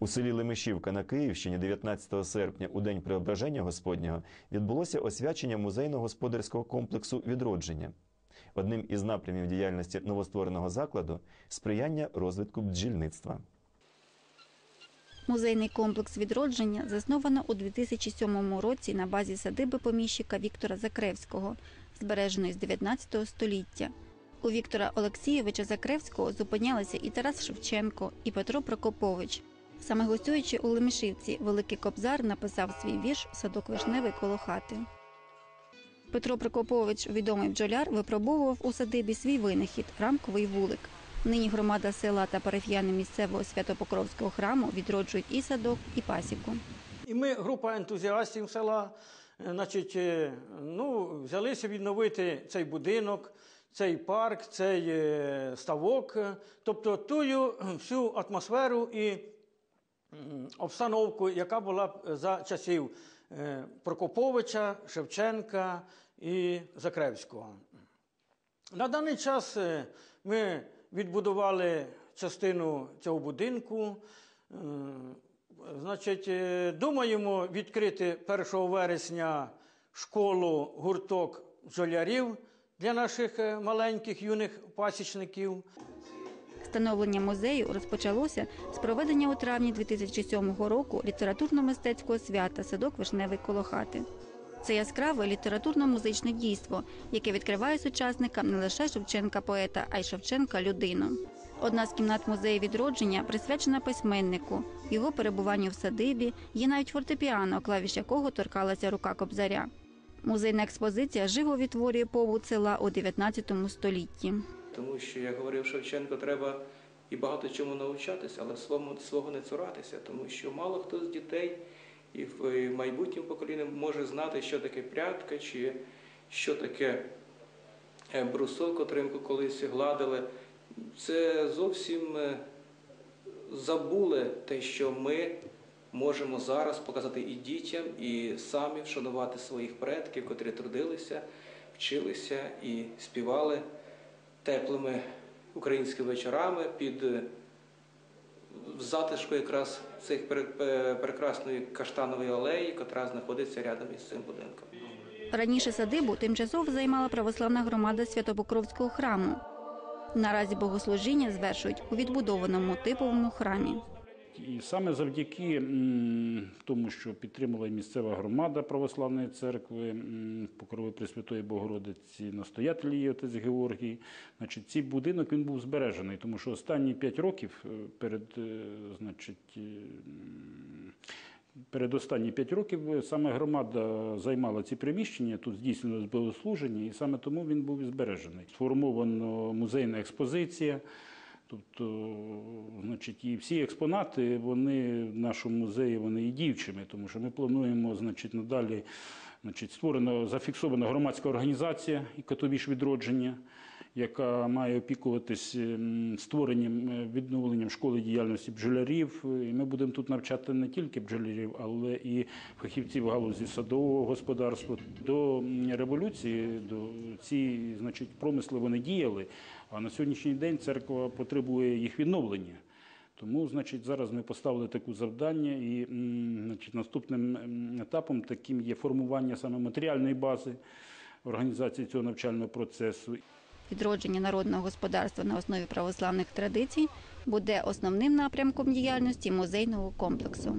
У селі Лемешівка на Київщині 19 серпня, у день Преображення Господнього, відбулося освячення музейно-господарського комплексу відродження. Одним із напрямів діяльності новоствореного закладу сприяння розвитку бджільництва. Музейний комплекс відродження засновано у 2007 році на базі садиби поміщика Віктора Закревського, збереженої з 19 століття. У Віктора Олексійовича Закревського зупинялися і Тарас Шевченко, і Петро Прокопович. Саме гостюючи у Лемешівці, Великий Кобзар написав свій вірш Садок вишневий коло хати. Петро Прокопович, відомий бджоляр, випробовував у садибі свій винахід рамковий вулик. Нині громада села та парафіяни місцевого Святопокровського храму відроджують і садок, і пасіку. І ми, група ентузіастів села, е, значить, е, ну, взялися відновити цей будинок, цей парк, цей е, ставок, тобто тую всю атмосферу і обстановку, яка була б за часів е, Прокоповича, Шевченка і Закревського. На даний час е, ми відбудували частину цього будинку. Е, Значить, е, думаємо відкрити 1 вересня школу гурток бджолярів для наших е, маленьких юних пасічників. Становлення музею розпочалося з проведення у травні 2007 року літературно-мистецького свята Садок вишневий коло хати. Це яскраве літературно-музичне дійство, яке відкриває сучасникам не лише Шевченка поета, а й Шевченка людину. Одна з кімнат музею відродження присвячена письменнику, його перебуванню в садибі, є навіть фортепіано, клавіш якого торкалася рука кобзаря. Музейна експозиція живо відтворює побут села у 19 столітті. Тому що, як говорив Шевченко, треба і багато чому навчатися, але свого, не цуратися, тому що мало хто з дітей і в і в майбутньому поколінні може знати, що таке прядка, чи що таке е, брусок, котрим колись гладили. Це зовсім е, забули те, що ми можемо зараз показати і дітям, і самі вшанувати своїх предків, котрі трудилися, вчилися і співали теплими українськими вечорами під е, затишку якраз цих прекрасної каштанової алеї, яка знаходиться рядом із цим будинком. Раніше садибу тимчасово займала православна громада Святопокровського храму. Наразі богослужіння звершують у відбудованому типовому храмі. І саме завдяки тому, що підтримала місцева громада православної церкви Покрови Пресвятої Богородиці, настоятель її отець Георгій, значить, цей будинок він був збережений, тому що останні п'ять років е, перед, е, значить, е, Перед останні п'ять років саме громада займала ці приміщення, тут здійснювалось богослуження, і саме тому він був і збережений. Сформовано музейна експозиція. Тобто, значить, і всі експонати, вони в нашому музеї вони і дівчими, тому що ми плануємо, значить, надалі значить, створена, зафіксована громадська організація і Катовіш відродження, яка має опікуватись ем, створенням, е, відновленням школи діяльності бджолярів. І ми будемо тут навчати не тільки бджолярів, але і фахівців галузі садового господарства. До революції, до ці, значить, промисли вони діяли, а на сьогоднішній день церква потребує їх відновлення. Тому, значить, зараз ми поставили таке завдання, і значить, наступним етапом таким є формування саме матеріальної бази організації цього навчального процесу. Відродження народного господарства на основі православних традицій буде основним напрямком діяльності музейного комплексу.